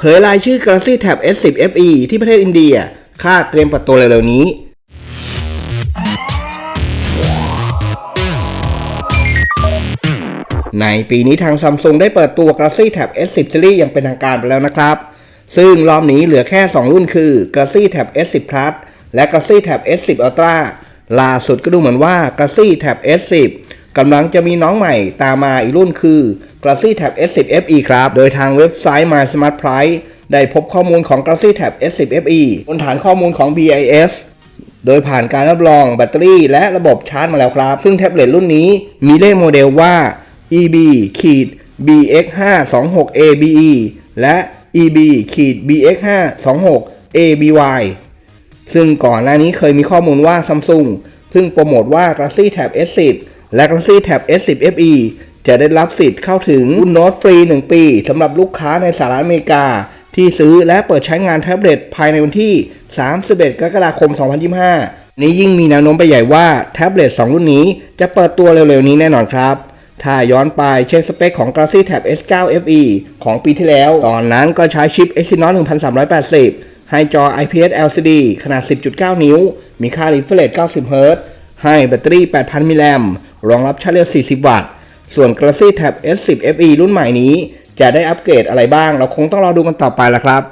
เผยรายชื่อ Galaxy Tab S10 FE ที่ประเทศอินเดีย คาดเตรียมเปิดตัวเร็วๆนี้ ในปีนี้ทางซัมซุงได้เปิดตัว Galaxy Tab S10 Series อย่างเป็นทางการไปแล้วนะครับ ซึ่งรอบนี้เหลือแค่ 2 รุ่นคือ Galaxy Tab S10 Plus และ Galaxy Tab S10 Ultra ล่าสุดก็ดูเหมือนว่า Galaxy Tab S10 กำลังจะมีน้องใหม่ตามมาอีกรุ่นคือ Galaxy Tab S10 FE ครับ โดยทางเว็บไซต์ My Smart Price ได้พบข้อมูลของ Galaxy Tab S10 FE บนฐานข้อมูลของ BIS โดยผ่านการรับรองแบตเตอรี่และระบบชาร์จมาแล้วครับ ซึ่งแท็บเล็ตรุ่นนี้มีเลขโมเดลว่า EB ขีด BX 5 2 6 ABE และ EB ขีด BX 5 2 6 ABY ซึ่งก่อนหน้านี้เคยมีข้อมูลว่า Samsung เพิ่งโปรโมทว่า Galaxy Tab S10 และ Galaxy Tab S10 FE จะได้รับสิทธิ์เข้าถึงรุ่นโน้ตฟรี 1 ปีสำหรับลูกค้าในสหรัฐอเมริกา ที่ซื้อและเปิดใช้งานแท็บเล็ตภายในวันที่ 31 กรกฎาคม 2025 นี้ยิ่งมีแนวโน้มไปใหญ่ว่าแท็บเล็ต 2 รุ่นนี้จะเปิดตัวเร็วๆนี้แน่นอนครับถ้าย้อนไปเช็คสเปคของ Galaxy Tab S9 FE ของปีที่แล้ว ตอนนั้นก็ใช้ชิป Exynos 1380 ให้จอ IPS LCD ขนาด 10.9 นิ้ว มีค่า refresh 90 Hz ให้แบตเตอรี่ 8,000 มิลลิแอมป์ รองรับชาร์จเร็ว 40 วัตต์ ส่วน Galaxy Tab S10 FE รุ่นใหม่นี้ จะได้อัปเกรดอะไรบ้าง เราคงต้องรอดูกันต่อไปละครับ